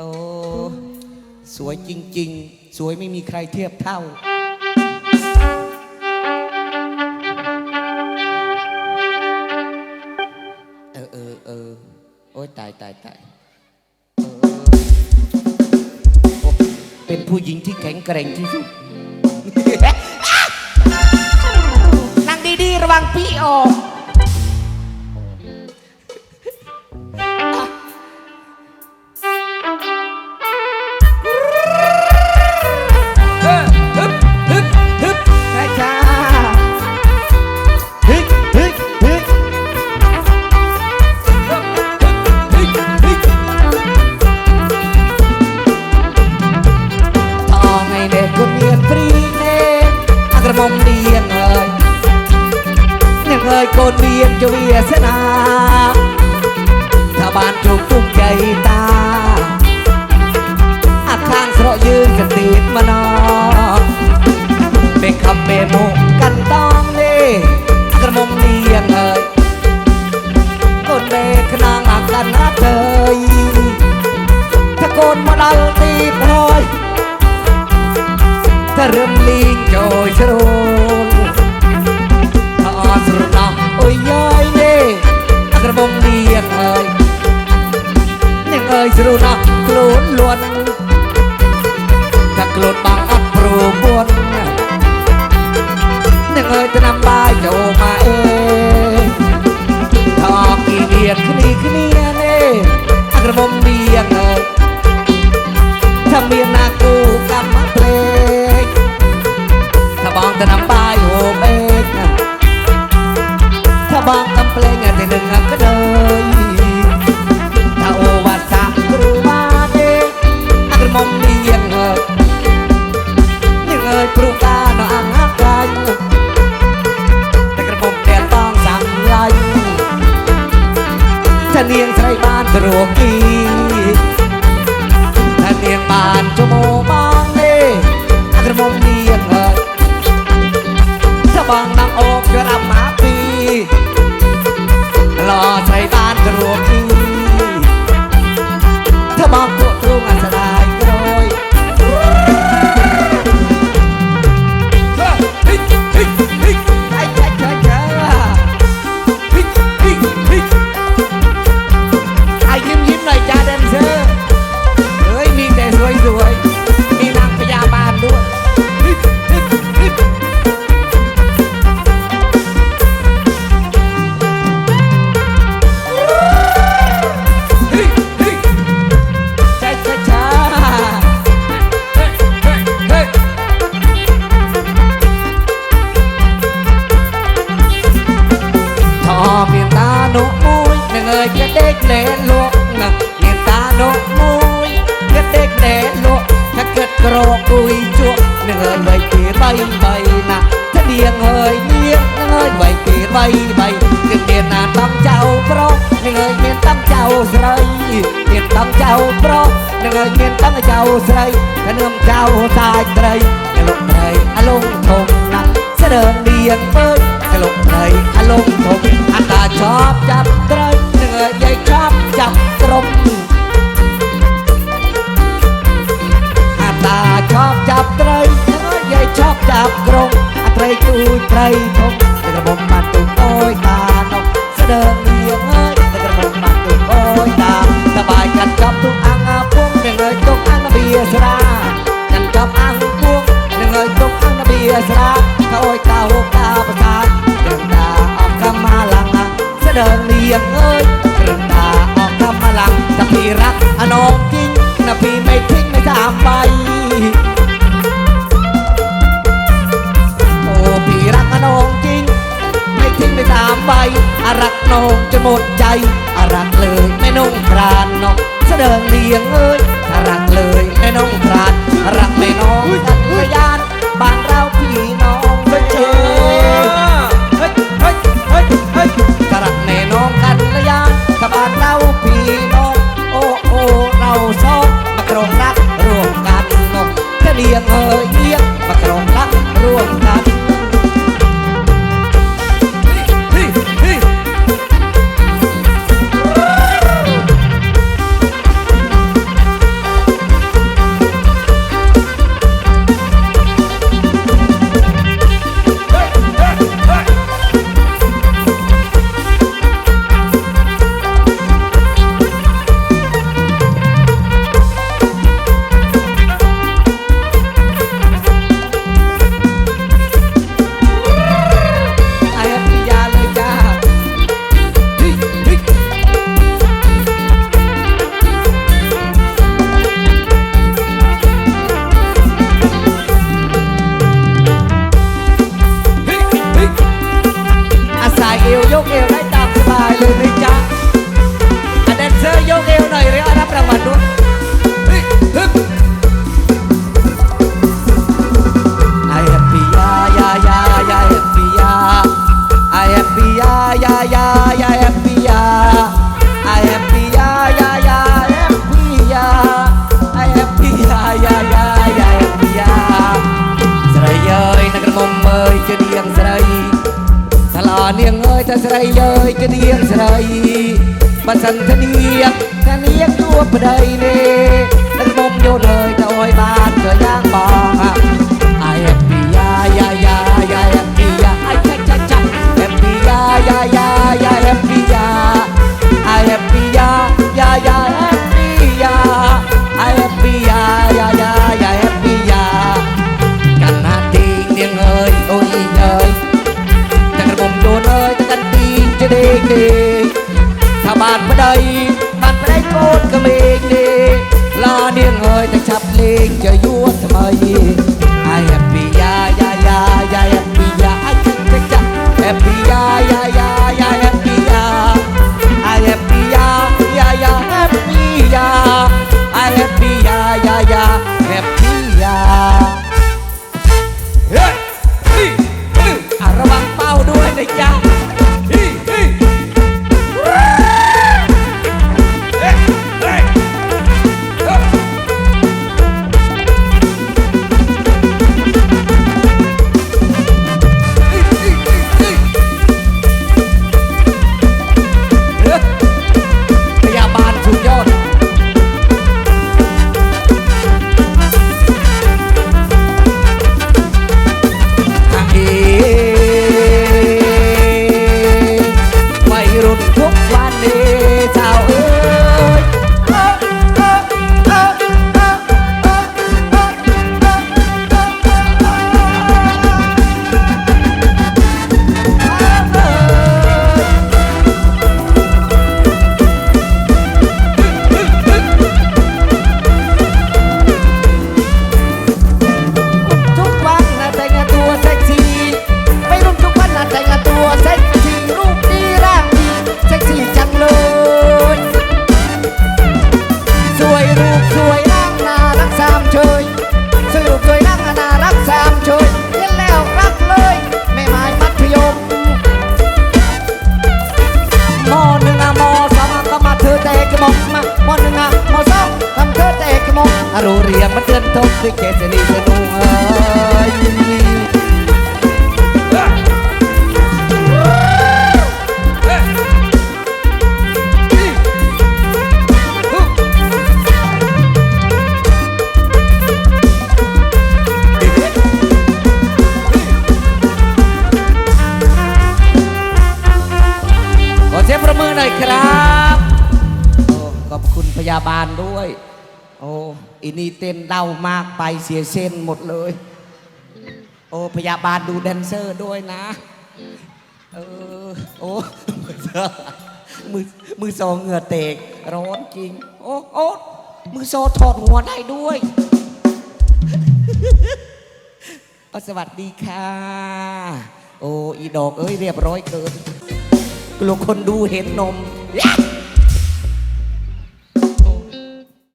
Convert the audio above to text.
โอ้สวยจริง ๆ สวยไม่มีใครเทียบเท่า เออเออเออโอ้ยตายตายตายเออโอ้เป็นผู้หญิงที่แข็งแกร่งที่สุด นั่งดี ๆ ระวังพี่ออก អើយកូនមានជវាសនាថាបានជួបទុកចៃតាអត់ខាងស្រកយើងក៏ទៀតមកណោពេលខំពេលមកកាន់តងនេះក្រមុំនាងអើយកូនពេលខ្នងអាកាន់អត់ យស្រូវណាស់ខ្លួនលួនថាខ្លួនបងអត់ប្រមួននឹងអើយតាមបាយចូលមកអើយថកគីវៀតគ្នាគ្នានេះអក្រមុំវៀងអើយថាមានណា กกระมาปีหล่อ រកគួយជក់នឹងហើយគេបៃបៃណាធានាងហើយនាងនឹងហើយបៃគេបៃបៃនឹងមានណាតំចៅប្រុសនឹងហើយមានតំចៅស្រីមានតំចៅប្រុសនឹងហើយមានតំចៅស្រីនឹងចៅសាច់ត្រី យព្រៃធំតែក្រមុំបាត់ទុំអើយតាណុកស្ដើងលៀងអើយតែក្រមុំបាត់ទុំអើយតាសបាយកាត់កាប់ទុំអាងអាពុកនឹងរើទុំអាងបៀស្រាកាន់កាប់អាងពុកនឹងរើទុំអាងបៀស្រាកអើយតាហូបតាប្រសាទទាំងតាអកកម្មាឡាំងស្ដើងលៀងអើយរំតាអកកម្មាឡាំងតាពីរៈអនងជីងណាពីមិនធីងមិនតាមបាយ น้องจริง ไม่ทิ้งไม่ตามไปอารักน้องจนหมดใจอารักเลย อวยกเอวได้ตามสบายเลย រីដោយគ្នានាងស្រីបើសិនគ្នានាងនាងទួប្តីនេះនឹងមុំយល់ហើយ đời. สียงประมือหน่อยครับโอ้ขอบคุณพยาบาลด้วย โอ้อินีเต้นเดามากไปเสียเส้นหมดเลย โอ้พยาบาลดูแดนเซอร์ด้วยนะ เออ โอ้มือมือโซเหงื่อเตก ร้อนจริง โอ้โอ้มือโซถอดหัวได้ด้วยสวัสดีค่ะ โอ้อีดอกเอ้ยเรียบร้อยเกิน กลัวคนดูเห็นนม